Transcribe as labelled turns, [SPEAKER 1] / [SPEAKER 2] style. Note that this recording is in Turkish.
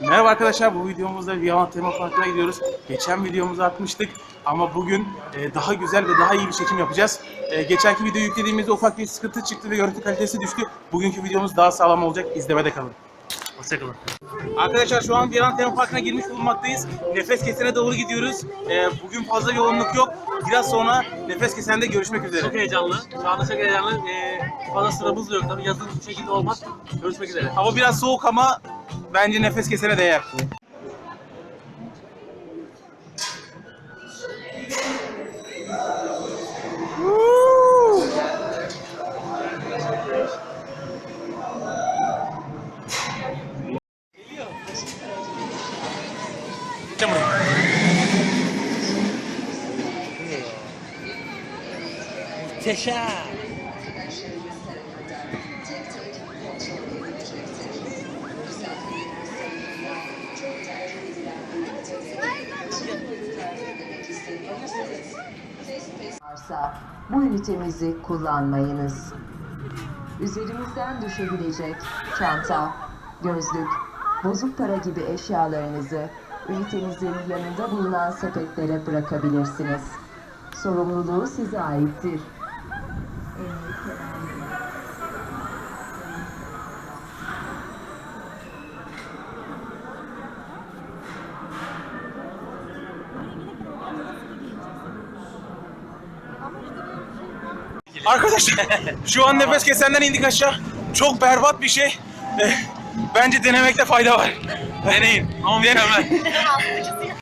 [SPEAKER 1] Merhaba arkadaşlar, bu videomuzda Viyalan Tema Parkı'na gidiyoruz. Geçen videomuzu atmıştık ama bugün e, daha güzel ve daha iyi bir çekim yapacağız. E, geçenki videoyu yüklediğimizde ufak bir sıkıntı çıktı ve görüntü kalitesi düştü. Bugünkü videomuz daha sağlam olacak, izlemede kalın. Hoşçakalın. Arkadaşlar şu an Viyalan Tema Parkı'na girmiş bulunmaktayız. Nefes kesene doğru gidiyoruz. E, bugün fazla yoğunluk yok. Biraz sonra Nefes Kesen'de görüşmek üzere.
[SPEAKER 2] Çok heyecanlı. Şu anda çok heyecanlı. Ee, fazla sıramız da yok tabii. Yazın bu şekilde olmaz. Görüşmek üzere.
[SPEAKER 1] Hava biraz soğuk ama bence nefes kesene değer.
[SPEAKER 2] Muhteşem.
[SPEAKER 3] Varsa bu ünitemizi kullanmayınız. Üzerimizden düşebilecek çanta, gözlük, bozuk para gibi eşyalarınızı ünitemizin yanında bulunan sepetlere bırakabilirsiniz. Sorumluluğu size aittir. Emniyet
[SPEAKER 1] Arkadaşlar şu an nefes kesenden indik aşağı. Çok berbat bir şey. Eh, Bence denemekte fayda var. Deneyin. Ama mükemmel.